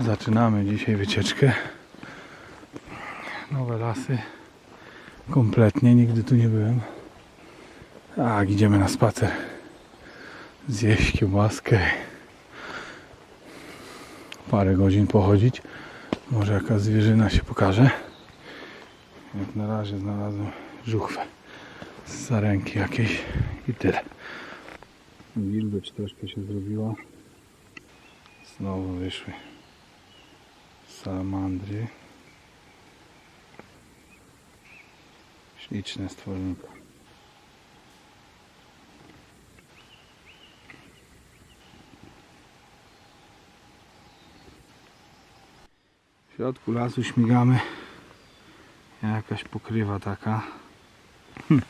Zaczynamy dzisiaj wycieczkę. Nowe lasy. Kompletnie, nigdy tu nie byłem. Tak, idziemy na spacer. Zjeść kiełbaskę. Parę godzin pochodzić. Może jakaś zwierzyna się pokaże. Jak na razie znalazłem żuchwę z sarenki jakiejś i tyle. Wilgoć troszkę się zrobiła. Znowu wyszły salamandry. Śliczne stworzonka. W środku lasu śmigamy. Jakaś pokrywa taka. Hm.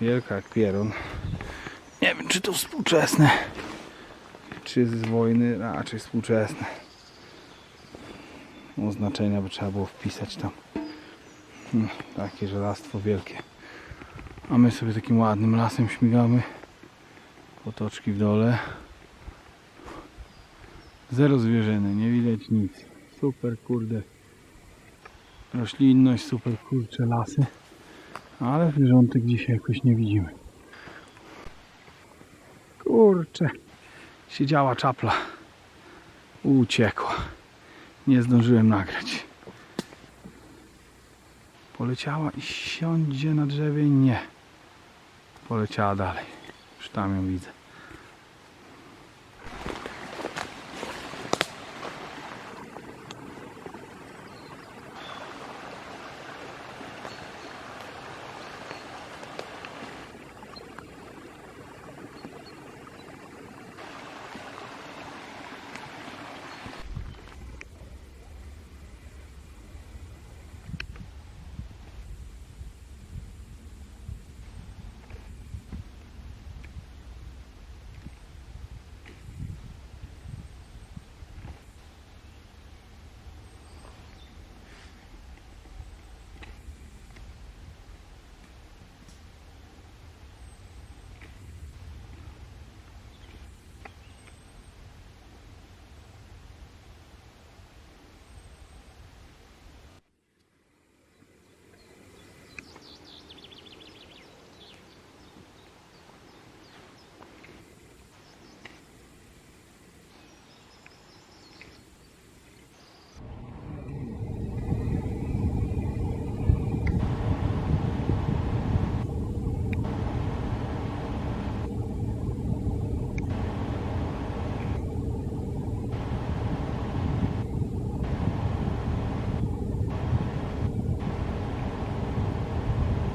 Wielka jak pieron. Nie wiem czy to współczesne. Czy z wojny? Raczej współczesne. Oznaczenia by trzeba było wpisać tam. Hmm, Takie żelastwo wielkie. A my sobie takim ładnym lasem śmigamy. Potoczki w dole. Zero zwierzyny, nie widać nic. Super kurde. Roślinność, super kurcze lasy. Ale zwierzątek dzisiaj jakoś nie widzimy. Kurczę. Siedziała czapla. Uciekła. Nie zdążyłem nagrać. Poleciała i siądzie na drzewie? Nie. Poleciała dalej. Już tam ją widzę.